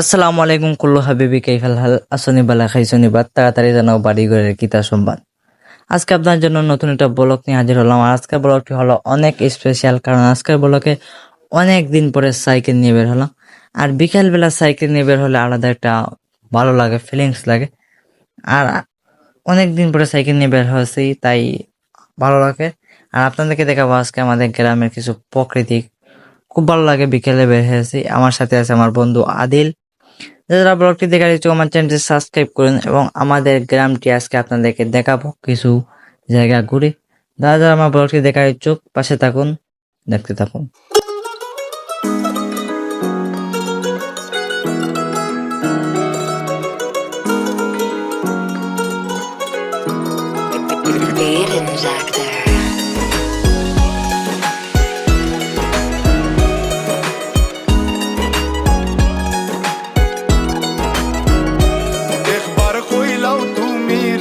আসসালামু আলাইকুম কুল্লু হাবিবি, কাইফাল হাল? আসনি বালা খাইছনি বাদ। তাড়াতাড়ি জানাও বাড়ি ঘরের কিতা সম্বাদ। আজকে আপনার জন্য নতুন একটা ব্লগ নিয়ে হাজির হলাম। আর আজকের ব্লগটি হলো অনেক স্পেশাল কারণ আজকের ব্লগে অনেক দিন পরে সাইকেল নিয়ে বের হলাম। আর বিকালবেলা সাইকেল নিয়ে বের হলে আলাদা একটা ভালো লাগে ফিলিংস লাগে। আর অনেক দিন পরে সাইকেল নিয়ে বের হয়েছি, তাই ভালো লাগে। আর আপনাদেরকে দেখাবো আজকে আমাদের গ্রামের কিছু প্রকৃতিক খুব ভালো লাগে, বিকেলে বের হয়েছি। আমার সাথে আছে আমার বন্ধু আদিল। যারা ব্লগটি দেখার ইচ্ছুক আমার চ্যানেলটি সাবস্ক্রাইব করুন এবং আমাদের গ্রামটি আজকে আপনাদেরকে দেখাবো কিছু জায়গা ঘুরে। যারা যারা আমার ব্লগটি দেখার ইচ্ছুক পাশে থাকুন, দেখতে থাকুন।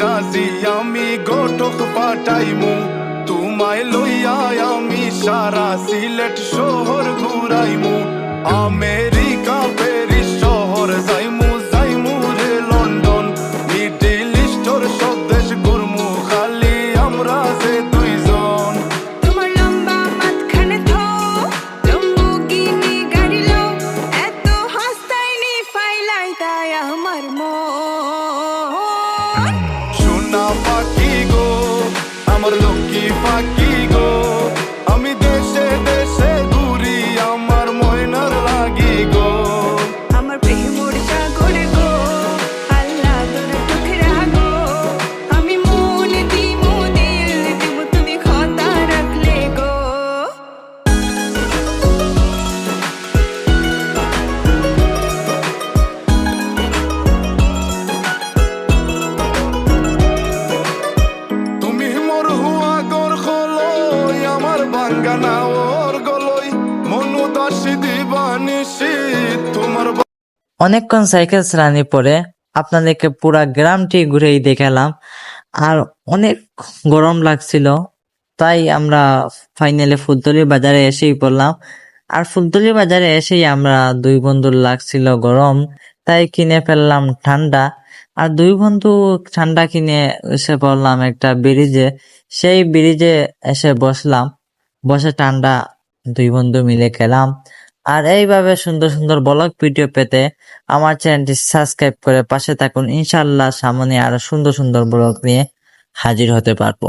রাজি, আমি গোটক পাঠাইমু। তোমায় লইয়া আমি সারা সিলেট শহর ঘুরাইমু। আমেরিকা, প্যারিস, শহর যাইমু যাইমু রে লন্ডন। মিডিল ইস্টর সব ঘুরমু, খালি আমরা যে দুইজন। তোমার লম্বা মাঝখানে থো আমার মন। আমার লক্ষ্মী পাখি গো। ওর গলই তোমার অনেকক্ষণ সাইকেল চালানি পরে আপনাদেরকে পুরা গ্রামটি ঘুরেই দেখালাম। আর অনেক গরম লাগছিল, তাই আমরা ফাইনালে ফুলতলি বাজারে এসেই পড়লাম। আর ফুলতলি বাজারে এসেই আমরা দুই বন্ধুর লাগছিল গরম, তাই কিনে ফেললাম ঠান্ডা। আর দুই বন্ধু ঠান্ডা কিনে এসে পড়লাম একটা ব্রিজে সেই ব্রিজে এসে বসলাম। বসে ঠান্ডা দুই বন্ধু মিলে খেলাম। আর এইভাবে সুন্দর সুন্দর ব্লগ ভিডিও পেতে আমার চ্যানেলটি সাবস্ক্রাইব করে পাশে থাকুন। ইনশাল্লাহ সামনে আরও সুন্দর সুন্দর ব্লগ নিয়ে হাজির হতে পারব।